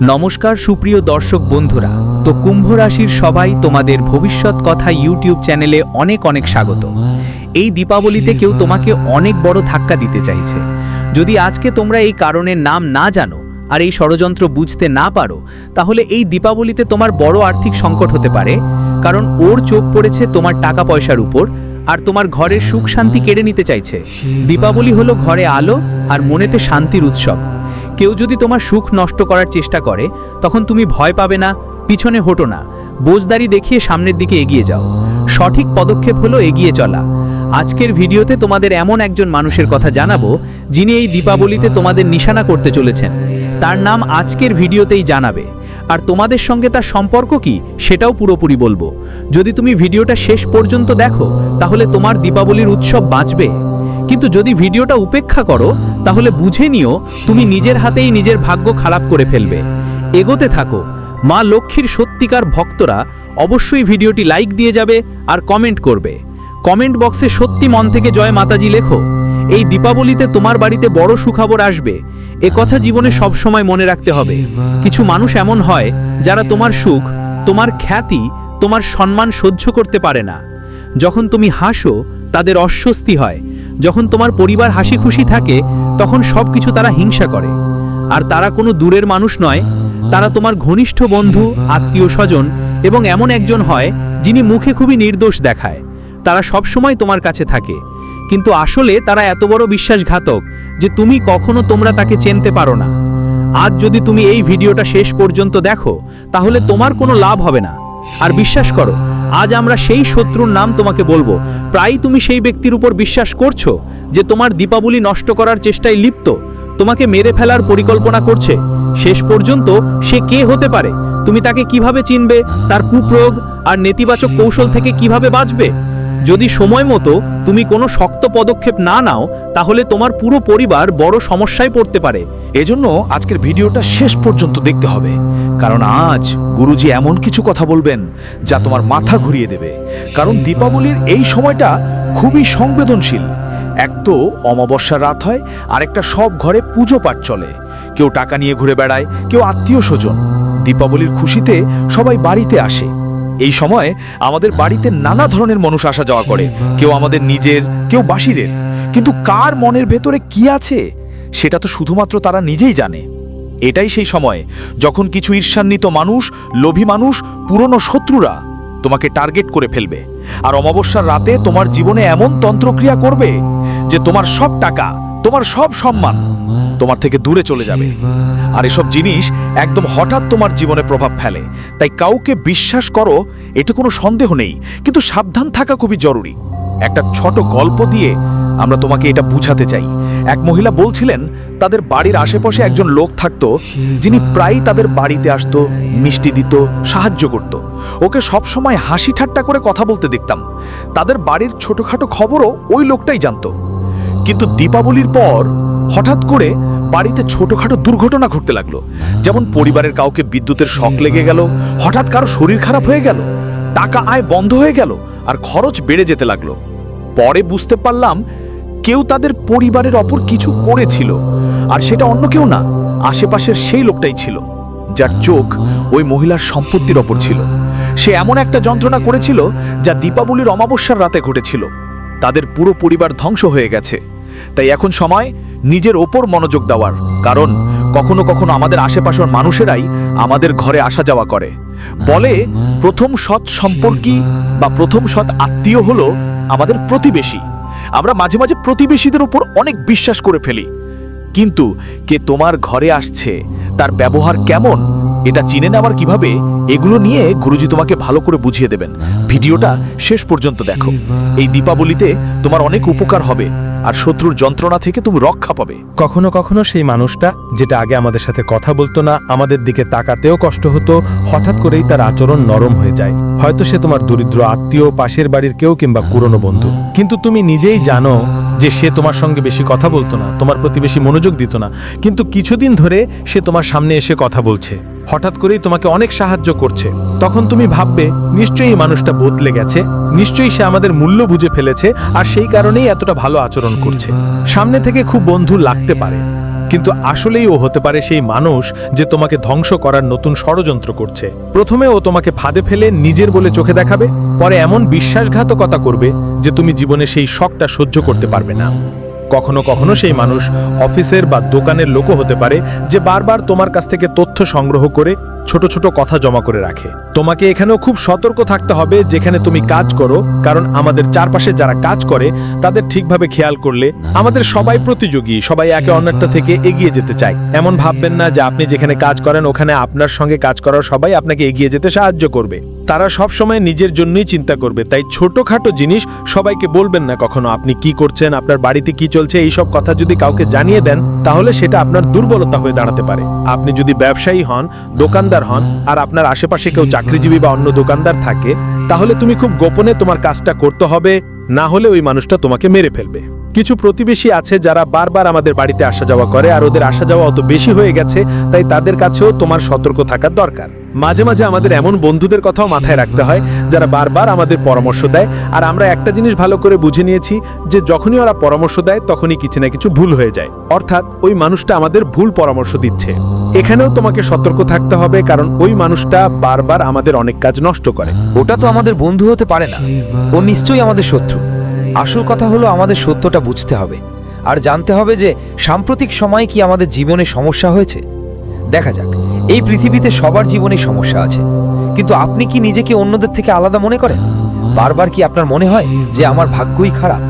নমস্কার সুপ্রিয় দর্শক বন্ধুরা, তো কুম্ভ রাশির সবাই তোমাদের ভবিষ্যৎ কথা ইউটিউব চ্যানেলে অনেক অনেক স্বাগত। এই দীপাবলিতে কেউ তোমাকে অনেক বড় ধাক্কা দিতে চাইছে। যদি আজকে তোমরা এই কারণের নাম না জানো আর এই ষড়যন্ত্র বুঝতে না পারো, তাহলে এই দীপাবলিতে তোমার বড় আর্থিক সংকট হতে পারে, কারণ ওর চোখ পড়েছে তোমার টাকা পয়সার উপর আর তোমার ঘরের সুখ শান্তি কেড়ে নিতে চাইছে। দীপাবলি হলো ঘরে আলো আর মনেতে শান্তির উৎসব। কেউ যদি তোমার সুখ নষ্ট করার চেষ্টা করে, তখন তুমি ভয় পাবে না, পিছনে হটো না। বোঝদারি দেখিয়ে সামনের দিকে এগিয়ে যাও। সঠিক পদক্ষেপ হলো এগিয়ে চলা। আজকের ভিডিওতে তোমাদের এমন একজন মানুষের কথা জানাব, যিনি এই দীপাবলিতে তোমাদের নিশানা করতে চলেছেন। তার নাম আজকের ভিডিওতেই জানাবে। আর তোমাদের সঙ্গে তার সম্পর্ক কি, সেটাও পুরোপুরি বলব। যদি তুমি ভিডিওটা শেষ পর্যন্ত দেখো, তাহলে তোমার দীপাবলির উৎসব বাঁচবে। কিন্তু যদি ভিডিওটা উপেক্ষা করো, তাহলে বুঝে নিও তুমি নিজের হাতেই নিজের ভাগ্য খারাপ করে ফেলবে। এগোতে থাকো। মা লক্ষ্মীর সত্যিকার ভক্তরা অবশ্যই ভিডিওটি লাইক দিয়ে যাবে আর কমেন্ট করবে। কমেন্ট বক্সে সত্যি মন থেকে জয় মাতাজি লেখো, এই দীপাবলিতে তোমার বাড়িতে বড় সুখবর আসবে। এ কথা জীবনে সব সময় মনে রাখতে হবে। কিছু মানুষ এমন হয়, যারা তোমার সুখ, তোমার খ্যাতি, তোমার সম্মান সহ্য করতে পারে না। যখন তুমি হাসো, তাদের অস্বস্তি হয়। যখন তোমার পরিবার হাসি খুশি থাকে, তখন সব কিছু তারা হিংসা করে। আর তারা কোনো দূরের মানুষ নয়, তারা তোমার ঘনিষ্ঠ বন্ধু, আত্মীয় স্বজন এবং এমন একজন হয়, যিনি মুখে খুবই নির্দোষ দেখায়। তারা সব সময় তোমার কাছে থাকে। কিন্তু আসলে তারা এত বড় বিশ্বাসঘাতক যে তুমি কখনো তোমরা তাকে চেনতে পারো না। আজ যদি তুমি এই ভিডিওটা শেষ পর্যন্ত দেখো, তাহলে তোমার কোনো লাভ হবে না। আর বিশ্বাস করো আজ আমরা সেই শত্রুর নাম তোমাকে বলব। প্রায় তুমি সেই ব্যক্তির উপর বিশ্বাস করছ, যে তোমার দীপাবলি নষ্ট করার চেষ্টায় লিপ্ত, তোমাকে মেরে ফেলার পরিকল্পনা করছে। শেষ পর্যন্ত সে কে হতে পারে? তুমি তাকে কীভাবে চিনবে? তার কুপ্রয়োগ আর নেতিবাচক কৌশল থেকে কীভাবে বাঁচবে? যদি সময় মতো তুমি কোনো শক্ত পদক্ষেপ না নাও, তাহলে তোমার পুরো পরিবার বড় সমস্যায় পড়তে পারে। এজন্য আজকের ভিডিওটা শেষ পর্যন্ত দেখতে হবে। কারণ আজ গুরুজি এমন কিছু কথা বলবেন যা তোমার মাথা ঘুরিয়ে দেবে। কারণ দীপাবলির এই সময়টা খুবই সংবেদনশীল। এক তো অমাবস্যার রাত হয় আর একটা সব ঘরে পুজো পাঠ চলে। কেউ টাকা নিয়ে ঘুরে বেড়ায়, কেউ আত্মীয় স্বজন। দীপাবলির খুশিতে সবাই বাড়িতে আসে। এই সময় আমাদের বাড়িতে নানা ধরনের মানুষ আসা যাওয়া করে। কেউ আমাদের নিজের, কেউ বাসিরের। কিন্তু কার মনের ভেতরে কি আছে, সেটা তো শুধুমাত্র তারা নিজেই জানে। এটাই সেই সময় যখন কিছু ঈর্ষান্বিত মানুষ, লোভী মানুষ, পুরনো শত্রুরা তোমাকে টার্গেট করে ফেলবে। আর অমাবস্যার রাতে তোমার জীবনে এমন তন্ত্রক্রিয়া করবে যে তোমার সব টাকা, তোমার সব সম্মান তোমার থেকে দূরে চলে যাবে। আর এসব জিনিস একদম হঠাৎ তোমার জীবনে প্রভাব ফেলে। তাই কাউকে বিশ্বাস করো এটা কোনো সন্দেহ নেই। কিন্তু সাবধান থাকা খুবই জরুরি। একটা ছোট গল্প দিয়ে আমরা তোমাকে এটা বুঝাতে চাই। এক মহিলা বলছিলেন তাদের বাড়ির আশেপাশে একজন লোক থাকতো যিনি প্রায়ই তাদের বাড়িতে আসতো মিষ্টি দিত সাহায্য করত। ওকে সব সময় হাসি ঠাট্টা করে কথা বলতে দেখতাম। তাদের বাড়ির ছোটখাটো খবরও ওই লোকটাই জানতো। কিন্তু দীপাবলির পর হঠাৎ করে বাড়িতে ছোটখাটো দুর্ঘটনা ঘটতে লাগল। যেমন পরিবারের কাউকে বিদ্যুতের শক লেগে গেল, হঠাৎ কারও শরীর খারাপ হয়ে গেল, টাকা আয় বন্ধ হয়ে গেল, আর খরচ বেড়ে যেতে লাগল। পরে বুঝতে পারলাম কেউ তাদের পরিবারের অপর কিছু করেছিল, আর সেটা অন্য কেউ না, আশেপাশের সেই লোকটাই ছিল, যার চোখ ওই মহিলার সম্পত্তির ওপর ছিল। সে এমন একটা যন্ত্রণা করেছিল যা দীপাবলির অমাবস্যার রাতে ঘটেছিল। তাদের পুরো পরিবার ধ্বংস হয়ে গেছে। তাই এখন সময় নিজের ওপর মনোযোগ দেওয়ার। কারণ কখনো কখনো আমাদের আশেপাশের মানুষেরাই আমাদের ঘরে আসা যাওয়া করে। বলে প্রথম সৎ সম্পর্কী বা প্রথম সৎ আত্মীয় হলো আমাদের প্রতিবেশী। আমরা মাঝে মাঝে প্রতিবেশীদের উপর অনেক বিশ্বাস করে ফেলি। কিন্তু কে তোমার ঘরে আসছে, তার ব্যবহার কেমন, এটা চিনে নেওয়ার কীভাবে, এগুলো নিয়ে গুরুজি তোমাকে ভালো করে বুঝিয়ে দেবেন। ভিডিওটা শেষ পর্যন্ত দেখো। এই দীপাবলিতে তোমার অনেক উপকার হবে। আর শত্রুর যন্ত্রণা থেকে তুমি রক্ষা পাবে। কখনো কখনো সেই মানুষটা, যেটা আগে আমাদের সাথে কথা বলতো না, আমাদের দিকে তাকাতেও কষ্ট হতো, হঠাৎ করেই তার আচরণ নরম হয়ে যায়। হয়তো সে তোমার দরিদ্র আত্মীয়, পাশের বাড়ির কেউ কিংবা পুরনো বন্ধু। কিন্তু তুমি নিজেই জানো যে সে তোমার সঙ্গে বেশি কথা বলতো না, তোমার প্রতি বেশি মনোযোগ দিত না। কিন্তু কিছুদিন ধরে সে তোমার সামনে এসে কথা বলছে। হঠাৎ করেই তোমাকে অনেক সাহায্য করছে। তখন তুমি ভাববে, নিশ্চয়ই মানুষটা বদলে গেছে, নিশ্চয়ই সে আমাদের মূল্য বুঝে ফেলেছে, আর সেই কারণেই এতটা ভালো আচরণ করছে। সামনে থেকে খুব বন্ধু লাগতে পারে, কিন্তু আসলেই ও হতে পারে সেই মানুষ যে তোমাকে ধ্বংস করার নতুন ষড়যন্ত্র করছে। প্রথমে ও তোমাকে ফাঁদে ফেলে নিজের বলে চোখে দেখাবে, পরে এমন বিশ্বাসঘাতকতা করবে যে তুমি জীবনে সেই শখটা সহ্য করতে পারবে না। কখনো কখনো সেই মানুষ অফিসের বা দোকানের লোকও হতে পারে যে বারবার তোমার কাছ থেকে তথ্য সংগ্রহ করে ছোট ছোট কথা জমা করে রাখে। তোমাকে এখানেও খুব সতর্ক থাকতে হবে যেখানে তুমি কাজ করো, কারণ আমাদের চারপাশে যারা কাজ করে, তাদের ঠিকভাবে খেয়াল করলে আমাদের সবাই প্রতিযোগী, সবাই একে অন্যটা থেকে এগিয়ে যেতে চায়। এমন ভাববেন না যে আপনি যেখানে কাজ করেন, ওখানে আপনার সঙ্গে কাজ করার সবাই আপনাকে এগিয়ে যেতে সাহায্য করবে। তারা সব সময় নিজের জন্যই চিন্তা করবে। তাই ছোটখাটো জিনিস সবাইকে বলবেন না কখনো, আপনি কি করছেন? আপনার বাড়িতে কি চলছে? এই সব কথা যদি কাউকে জানিয়ে দেন, তাহলে সেটা আপনার দুর্বলতা হয়ে দাঁড়াতে পারে। আপনি যদি ব্যবসায়ী হন, দোকানদার হন, আর আপনার আশেপাশে কেউ চাকরিজীবী বা অন্য দোকানদার থাকে, তাহলে তুমি খুব গোপনে তোমার কাজটা করতে হবে, না হলে ওই মানুষটা তোমাকে মেরে ফেলবে। কিছু প্রতিবেশী আছে যারা বারবার আমাদের বাড়িতে আসা যাওয়া করে আর ওদের আসা যাওয়া অত বেশি হয়ে গেছে, তাই তাদের কাছেও তোমার সতর্ক থাকার দরকার। মাঝে মাঝে আমাদের এমন বন্ধুদের কথাও মাথায় রাখতে হয়, যারা বারবার আমাদের পরামর্শ দেয় আর আমরা একটা জিনিস ভালো করে বুঝে নিয়েছি যে যখনই ওরা পরামর্শ দেয়, তখনই কিছু না কিছু ভুল হয়ে যায়। অর্থাৎ ওই মানুষটা আমাদের ভুল পরামর্শ দিচ্ছে। এখানেও তোমাকে সতর্ক থাকতে হবে কারণ ওই মানুষটা বারবার আমাদের অনেক কাজ নষ্ট করে। ওটা তো আমাদের বন্ধু হতে পারে না। ও নিশ্চয়ই আমাদের শত্রু। আসল কথা হলো আমাদের সত্যটা বুঝতে হবে। আর জানতে হবে যে, সাম্প্রতিক সময়ে কি আমাদের জীবনে সমস্যা হয়েছে? দেখা যাক, এই পৃথিবীতে সবার জীবনে সমস্যা আছে। কিন্তু আপনি কি নিজেকে অন্যদের থেকে আলাদা মনে করেন? বারবার কি আপনার মনে হয় যে, আমার ভাগ্যই খারাপ?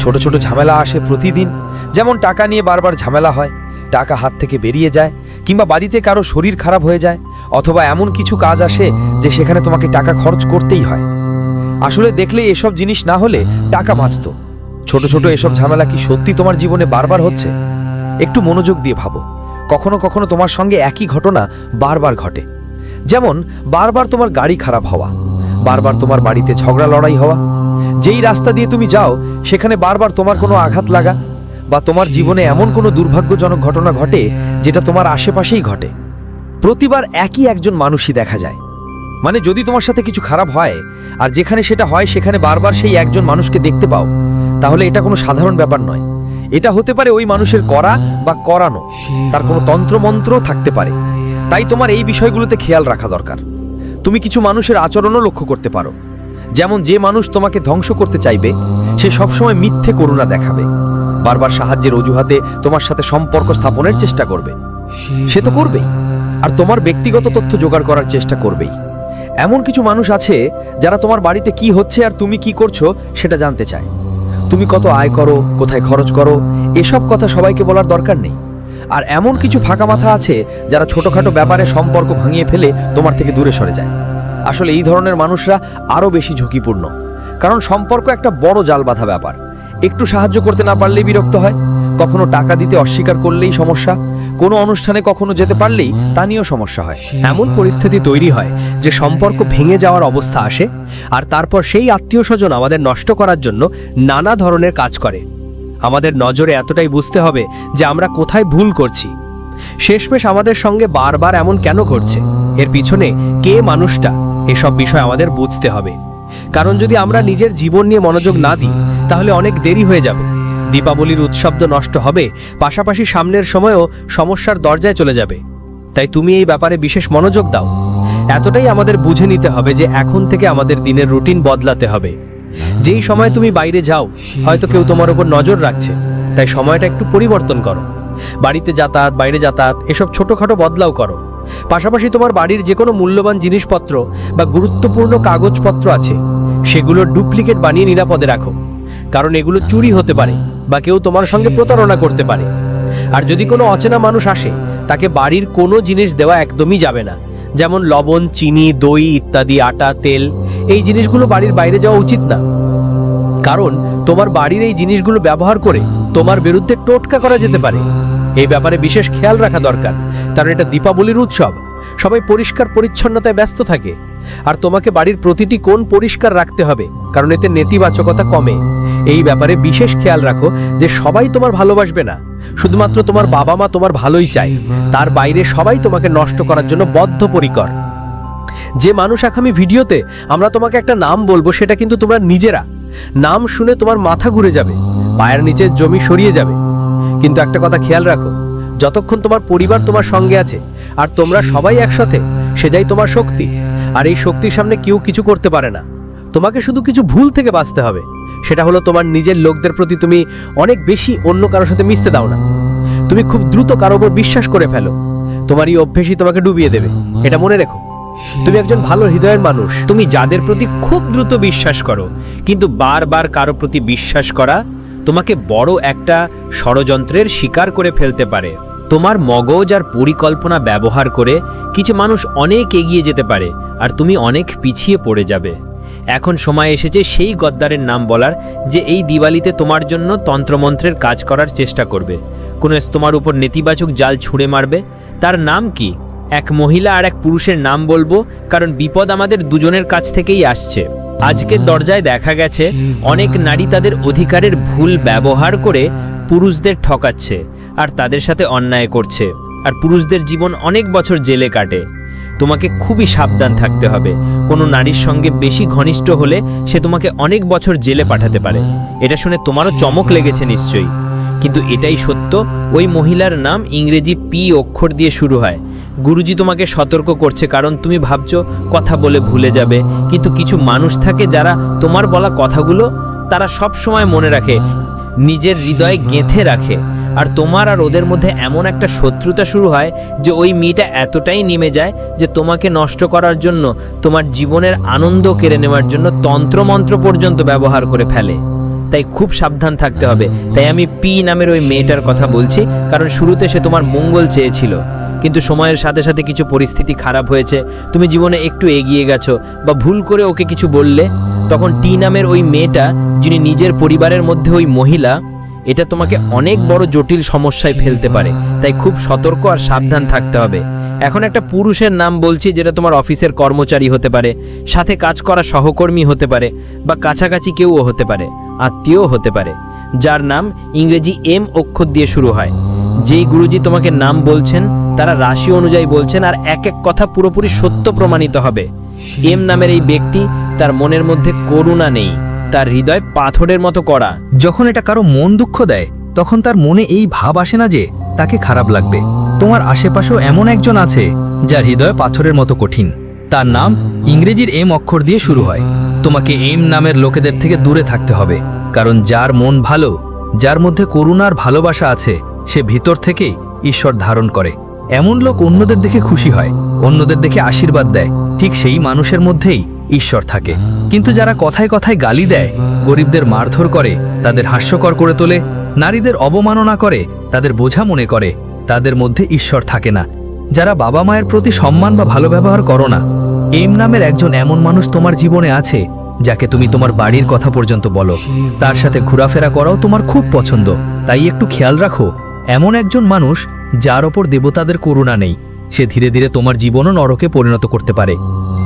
ছোট ছোট ঝামেলা আসে প্রতিদিন, যেমন টাকা নিয়ে বারবার ঝামেলা হয়। টাকা হাত থেকে বেরিয়ে যায়, কিংবা বাড়িতে কারও শরীর খারাপ হয়ে যায়, অথবা এমন কিছু কাজ আসে যে, সেখানে তোমাকে টাকা খরচ করতেই হয়। আসলে দেখলে এসব জিনিস না হলে টাকা বাঁচত। ছোট ছোট এসব ঝামেলা কি সত্যি তোমার জীবনে বারবার হচ্ছে? একটু মনোযোগ দিয়ে ভাবো। কখনো কখনো তোমার সঙ্গে একই ঘটনা বারবার ঘটে। যেমন, বারবার তোমার গাড়ি খারাপ হওয়া, বারবার তোমার বাড়িতে ঝগড়া লড়াই হওয়া। যেই রাস্তা দিয়ে তুমি যাও, সেখানে বারবার তোমার কোনো আঘাত লাগা বা তোমার জীবনে এমন কোনো দুর্ভাগ্যজনক ঘটনা ঘটে যেটা তোমার আশেপাশেই ঘটে। প্রতিবার একই একজন মানুষই দেখা যায়। মানে যদি তোমার সাথে কিছু খারাপ হয়, আর যেখানে সেটা হয়, সেখানে বারবার সেই একজন মানুষকে দেখতে পাও, তাহলে এটা কোনো সাধারণ ব্যাপার নয়। এটা হতে পারে ওই মানুষের করা বা করানো, তার কোনো তন্ত্রমন্ত্র থাকতে পারে। তাই তোমার এই বিষয়গুলোতে খেয়াল রাখা দরকার। তুমি কিছু মানুষের আচরণও লক্ষ্য করতে পারো। যেমন যে মানুষ তোমাকে ধ্বংস করতে চাইবে, সে সবসময় মিথ্যে করুণা দেখাবে। বারবার সাহায্যের অজুহাতে তোমার সাথে সম্পর্ক স্থাপনের চেষ্টা করবে। সে তো করবেই। আর তোমার ব্যক্তিগত তথ্য জোগাড় করার চেষ্টা করবেই। এমন কিছু মানুষ আছে যারা তোমার বাড়িতে কি হচ্ছে আর তুমি কি করছ সেটা জানতে চায়। তুমি কত আয় করো, কোথায় খরচ করো, এসব কথা সবাইকে বলার দরকার নেই। আর এমন কিছু ফাঁকা মাথা আছে যারা ছোটখাটো ব্যাপারে সম্পর্ক ভাঙিয়ে ফেলে তোমার থেকে দূরে সরে যায়। আসলে এই ধরনের মানুষরা আরও বেশি ঝুঁকিপূর্ণ। কারণ সম্পর্ক একটা বড় জাল বাঁধা ব্যাপার। একটু সাহায্য করতে না পারলেই বিরক্ত হয়। কখনো টাকা দিতে অস্বীকার করলেই সমস্যা। কোনো অনুষ্ঠানে কখনো যেতে পারলেই তা নিয়েও সমস্যা হয়। এমন পরিস্থিতি তৈরি হয় যে সম্পর্ক ভেঙে যাওয়ার অবস্থা আসে আর তারপর সেই আত্মীয় স্বজন আমাদের নষ্ট করার জন্য নানা ধরনের কাজ করে। আমাদের নজরে এতটাই বুঝতে হবে যে আমরা কোথায় ভুল করছি। শেষমেশ আমাদের সঙ্গে বারবার এমন কেন ঘটছে? এর পিছনে কে মানুষটা? এসব বিষয় আমাদের বুঝতে হবে। কারণ যদি আমরা নিজের জীবন নিয়ে মনোযোগ না দিই তাহলে অনেক দেরি হয়ে যাবে। দীপাবলির উৎসব নষ্ট হবে, পাশাপাশি সামনের সময়ও সমস্যার দরজায় চলে যাবে। তাই তুমি এই ব্যাপারে বিশেষ মনোযোগ দাও। এতটাই আমাদের বুঝে নিতে হবে যে এখন থেকে আমাদের দিনের রুটিন বদলাতে হবে। যেই সময় তুমি বাইরে যাও, হয়তো কেউ তোমার উপর নজর রাখছে। তাই সময়টা একটু পরিবর্তন করো। বাড়িতে যাতায়াত, বাইরে যাতায়াত, এসব ছোটোখাটো বদলাও করো। পাশাপাশি তোমার বাড়ির যে কোনো মূল্যবান জিনিসপত্র বা গুরুত্বপূর্ণ কাগজপত্র আছে সেগুলোর ডুপ্লিকেট বানিয়ে নিরাপদে রাখো। কারণ এগুলো চুরি হতে পারে বা কেউ তোমার সঙ্গে প্রতারণা করতে পারে। আর যদি কোনো অচেনা মানুষ আসে, তাকে বাড়ির কোনো জিনিস দেওয়া একদমই যাবে না। যেমন লবণ, চিনি, দই ইত্যাদি, আটা, তেল, এই জিনিসগুলো বাড়ির বাইরে যাওয়া উচিত না। কারণ তোমার বাড়ির এই জিনিসগুলো ব্যবহার করে তোমার বিরুদ্ধে টোটকা করা যেতে পারে। এই ব্যাপারে বিশেষ খেয়াল রাখা দরকার। কারণ এটা দীপাবলির উৎসব। সবাই পরিষ্কার পরিচ্ছন্নতায় ব্যস্ত থাকে। আর তোমাকে বাড়ির প্রতিটি কোণ পরিষ্কার রাখতে হবে, কারণ এতে নেতিবাচকতা কমে। এই ব্যাপারে বিশেষ খেয়াল রাখো যে সবাই তোমার ভালোবাসবে না, শুধুমাত্র তোমার বাবা মা তোমার ভালোই চায়, তার বাইরে সবাই তোমাকে নষ্ট করার জন্য বদ্ধপরিকর। যে মানুষ আগামী ভিডিওতে আমরা তোমাকে একটা নাম বলব, সেটা কিন্তু তোমরা নিজেরা। নাম শুনে তোমার মাথা ঘুরে যাবে, পায়ের নিচে জমি সরিয়ে যাবে। কিন্তু একটা কথা খেয়াল রাখো, যতক্ষণ তোমার পরিবার তোমার সঙ্গে আছে, আর তোমরা সবাই একসাথে, সেটাই তোমার শক্তি। আর এই শক্তির সামনে কেউ কিছু করতে পারে না। তোমাকে শুধু কিছু ভুল থেকে বাঁচতে হবে। সেটা হলো তোমার নিজের লোকদের প্রতি তুমি অনেক বেশি অন্য কারোর সাথে মিশতে দাও না। তুমি খুব দ্রুত কারোর উপর বিশ্বাস করে ফেলো। তোমার এই অভ্যেসই তোমাকে ডুবিয়ে দেবে। এটা মনে রেখো। তুমি একজন ভালো হৃদয়ের মানুষ। তুমি যাদের প্রতি খুব দ্রুত বিশ্বাস করো, কিন্তু বারবার কারও প্রতি বিশ্বাস করা তোমাকে বড় একটা ষড়যন্ত্রের শিকার করে ফেলতে পারে। তোমার মগজ আর পরিকল্পনা ব্যবহার করে কিছু মানুষ অনেক এগিয়ে যেতে পারে আর তুমি অনেক পিছিয়ে পড়ে যাবে। এখন সময় এসেছে সেই গদ্দারের নাম বলার যে এই দিওয়ালিতে তোমার জন্য তন্ত্রমন্ত্রের কাজ করার চেষ্টা করবে। কোনো তোমার উপর নেতিবাচক জাল ছুঁড়ে মারবে। তার নাম কি? এক মহিলা আর এক পুরুষের নাম বলব কারণ বিপদ আমাদের দুজনের কাছ থেকেই আসছে। আজকের দরজায় দেখা গেছে অনেক নারী তাদের অধিকারের ভুল ব্যবহার করে পুরুষদের ঠকাচ্ছে। আর তাদের সাথে অন্যায় করছে। আর পুরুষদের জীবন অনেক বছর জেলে কাটে। তোমাকে খুবই সাবধান থাকতে হবে। কোনো নারীর সঙ্গে বেশি ঘনিষ্ঠ হলে সে তোমাকে অনেক বছর জেলে পাঠাতে পারে। এটা শুনে তোমারও চমক লেগেছে নিশ্চয়ই। কিন্তু এটাই সত্য, ওই মহিলার নাম ইংরেজি পি অক্ষর দিয়ে শুরু হয়। গুরুজি তোমাকে সতর্ক করছে, কারণ তুমি ভাবছ, কথা বলে ভুলে যাবে। কিন্তু কিছু মানুষ থাকে যারা তোমার বলা কথাগুলো তারা সব সময় মনে রাখে, নিজের হৃদয়ে গেঁথে রাখে। আর তোমার আর ওদের মধ্যে এমন একটা শত্রুতা শুরু হয় যে ওই মেয়েটা এতটাই নেমে যায় যে তোমাকে নষ্ট করার জন্য, তোমার জীবনের আনন্দ কেড়ে নেওয়ার জন্য তন্ত্রমন্ত্র পর্যন্ত ব্যবহার করে ফেলে। তাই খুব সাবধান থাকতে হবে। তাই আমি পি নামের ওই মেয়েটার কথা বলছি, কারণ শুরুতে সে তোমার মঙ্গল চেয়েছিল। কিন্তু সময়ের সাথে সাথে কিছু পরিস্থিতি খারাপ হয়েছে। তুমি জীবনে একটু এগিয়ে গেছো বা ভুল করে ওকে কিছু বললে, তখন টি নামের ওই মেয়েটা, যিনি নিজের পরিবারের মধ্যে ওই মহিলা এটা তোমাকে অনেক বড় জটিল সমস্যায় ফেলতে পারে। তাই খুব সতর্ক আর সাবধান থাকতে হবে। এখন একটা পুরুষের নাম বলছি যেটা তোমার অফিসের কর্মচারী হতে পারে, সাথে কাজ করা সহকর্মী হতে পারে বা কাছাকাছি কেউও হতে পারে, আত্মীয়ও হতে পারে, যার নাম ইংরেজি এম অক্ষর দিয়ে শুরু হয়। যেই গুরুজি তোমাকে নাম বলছেন, তারা রাশি অনুযায়ী বলছেন আর এক এক কথা পুরোপুরি সত্য প্রমাণিত হবে। এম নামের এই ব্যক্তি তার মনের মধ্যে করুণা নেই, তার হৃদয় পাথরের মতো করা যখন এটা কারও মন দুঃখ দেয়, তখন তার মনে এই ভাব আসে না যে তাকে খারাপ লাগবে। তোমার আশেপাশেও এমন একজন আছে, যার হৃদয় পাথরের মতো কঠিন। তার নাম ইংরেজির এম অক্ষর দিয়ে শুরু হয়। তোমাকে এম নামের লোকেদের থেকে দূরে থাকতে হবে, কারণ যার মন ভালো, যার মধ্যে করুণার ভালোবাসা আছে, সে ভিতর থেকেই ঈশ্বর ধারণ করে। এমন লোক অন্যদের দেখে খুশি হয়, অন্যদের দেখে আশীর্বাদ দেয়। ঠিক সেই মানুষের মধ্যেই ঈশ্বর থাকে। কিন্তু যারা কথায় কথায় গালি দেয়, গরিবদের মারধর করে, তাদের হাস্যকর করে তোলে, নারীদের অবমাননা করে, তাদের বোঝা মনে করে, তাদের মধ্যে ঈশ্বর থাকে না। যারা বাবা মায়ের প্রতি সম্মান বা ভালো ব্যবহার করো না, এম নামের একজন এমন মানুষ তোমার জীবনে আছে, যাকে তুমি তোমার বাড়ির কথা পর্যন্ত বলো। তার সাথে ঘোরাফেরা করাও তোমার খুব পছন্দ। তাই একটু খেয়াল রাখো, এমন একজন মানুষ যার ওপর দেবতাদের করুণা নেই। সে ধীরে ধীরে তোমার জীবনও নরকে পরিণত করতে পারে।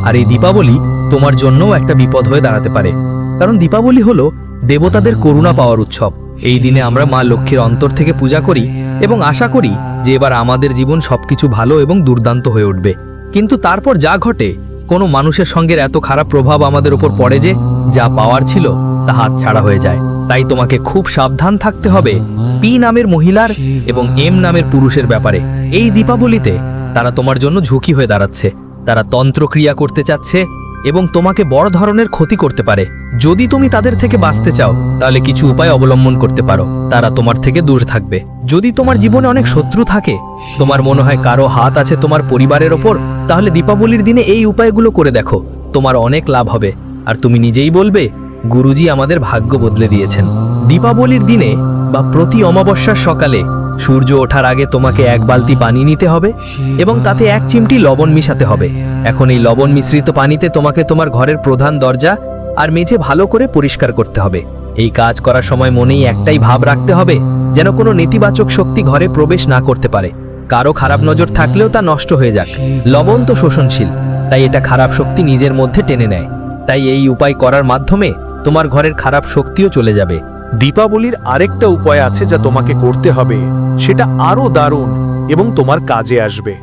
আর এই দীপাবলি তোমার জন্যও একটা বিপদ হয়ে দাঁড়াতে পারে। কারণ দীপাবলি হলো দেবতাদের করুণা পাওয়ার উৎসব। এই দিনে আমরা মা লক্ষ্মীর অন্তর থেকে পূজা করি এবং আশা করি যে এবার আমাদের জীবন সবকিছু ভালো এবং দুর্দান্ত হয়ে উঠবে। কিন্তু তারপর যা ঘটে, কোনো মানুষের সঙ্গে এত খারাপ প্রভাব আমাদের উপর পড়ে যে যা পাওয়ার ছিল তা হাত ছাড়া হয়ে যায়। তাই তোমাকে খুব সাবধান থাকতে হবে পি নামের মহিলার এবং এম নামের পুরুষের ব্যাপারে। এই দীপাবলিতে তারা তোমার জন্য ঝুঁকি হয়ে দাঁড়াচ্ছে। তারা তন্ত্রক্রিয়া করতে চাচ্ছে এবং তোমাকে বড় ধরনের ক্ষতি করতে পারে। যদি তুমি তাদের থেকে বাঁচতে চাও, তাহলে কিছু উপায় অবলম্বন করতে পারো। তারা তোমার থেকে দূর থাকবে। যদি তোমার জীবনে অনেক শত্রু থাকে, তোমার মনে হয় কারও হাত আছে তোমার পরিবারের ওপর, তাহলে দীপাবলির দিনে এই উপায়গুলো করে দেখো। তোমার অনেক লাভ হবে। আর তুমি নিজেই বলবে, গুরুজি আমাদের ভাগ্য বদলে দিয়েছেন। দীপাবলির দিনে বা প্রতি অমাবস্যার সকালে সূর্য ওঠার আগে তোমাকে এক বালতি পানি নিতে হবে এবং তাতে এক চিমটি লবণ মিশাতে হবে। এখন এই লবণ মিশ্রিত পানিতে তোমাকে তোমার ঘরের প্রধান দরজা আর মেঝে ভালো করে পরিষ্কার করতে হবে। এই কাজ করার সময় মনেই একটাই ভাব রাখতে হবে, যেন কোনো নেতিবাচক শক্তি ঘরে প্রবেশ না করতে পারে। কারও খারাপ নজর থাকলেও তা নষ্ট হয়ে যাক। লবণ তো শোষণশীল, তাই এটা খারাপ শক্তি নিজের মধ্যে টেনে নেয়। তাই এই উপায় করার মাধ্যমে তোমার ঘরের খারাপ শক্তিও চলে যাবে। দীপাবলির আরেকটা উপায় আছে যা তোমাকে করতে হবে, সেটা আরও দারুণ এবং তোমার কাজে আসবে।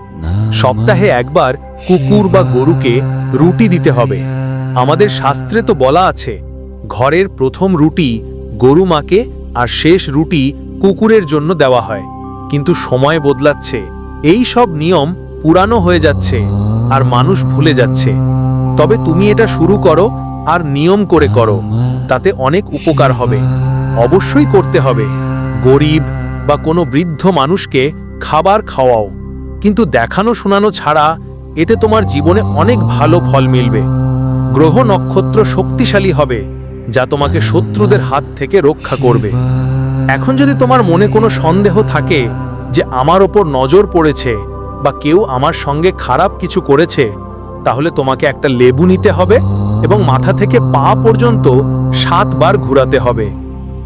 সপ্তাহে একবার কুকুর বা গরুকে রুটি দিতে হবে। আমাদের শাস্ত্রে তো বলা আছে, ঘরের প্রথম রুটি গরু মাকে আর শেষ রুটি কুকুরের জন্য দেওয়া হয়। কিন্তু সময় বদলাচ্ছে, এই সব নিয়ম পুরানো হয়ে যাচ্ছে আর মানুষ ভুলে যাচ্ছে। তবে তুমি এটা শুরু করো আর নিয়ম করে করো, তাতে অনেক উপকার হবে। অবশ্যই করতে হবে। গরিব বা কোনো বৃদ্ধ মানুষকে খাবার খাওয়াও। কিন্তু দেখানো শোনানো ছাড়া এতে তোমার জীবনে অনেক ভালো ফল মিলবে। গ্রহ নক্ষত্র শক্তিশালী হবে, যা তোমাকে শত্রুদের হাত থেকে রক্ষা করবে। এখন যদি তোমার মনে কোনো সন্দেহ থাকে যে আমার ওপর নজর পড়েছে বা কেউ আমার সঙ্গে খারাপ কিছু করেছে, তাহলে তোমাকে একটা লেবু নিতে হবে এবং মাথা থেকে পা পর্যন্ত সাতবার ঘুরাতে হবে।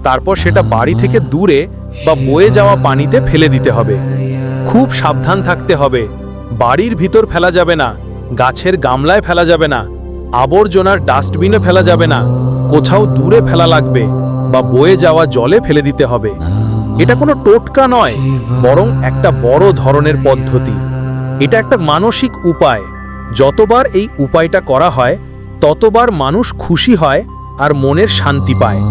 তারপর সেটা বাড়ি থেকে দূরে বা বয়ে যাওয়া পানিতে ফেলে দিতে হবে। খুব সাবধান থাকতে হবে। বাড়ির ভিতর ফেলা যাবে না, গাছের গামলায় ফেলা যাবে না, আবর্জনার ডাস্টবিনে ফেলা যাবে না, কোথাও দূরে ফেলা লাগবে বা বয়ে যাওয়া জলে ফেলে দিতে হবে। এটা কোনো টোটকা নয়, বরং একটা বড় ধরনের পদ্ধতি। এটা একটা মানসিক উপায়। যতবার এই উপায়টা করা হয়, ততবার মানুষ খুশি হয় আর মনের শান্তি পায়।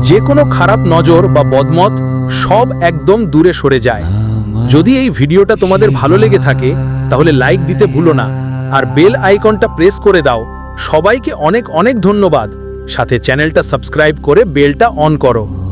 যে কোনো খারাপ নজর বা বদমত সব একদম দূরে সরে যায়। যদি এই ভিডিওটা তোমাদের ভালো লেগে থাকে, তাহলে লাইক দিতে ভুলো না, আর বেল আইকনটা প্রেস করে দাও। সবাইকে অনেক অনেক ধন্যবাদ। সাথে চ্যানেলটা সাবস্ক্রাইব করে বেলটা অন করো।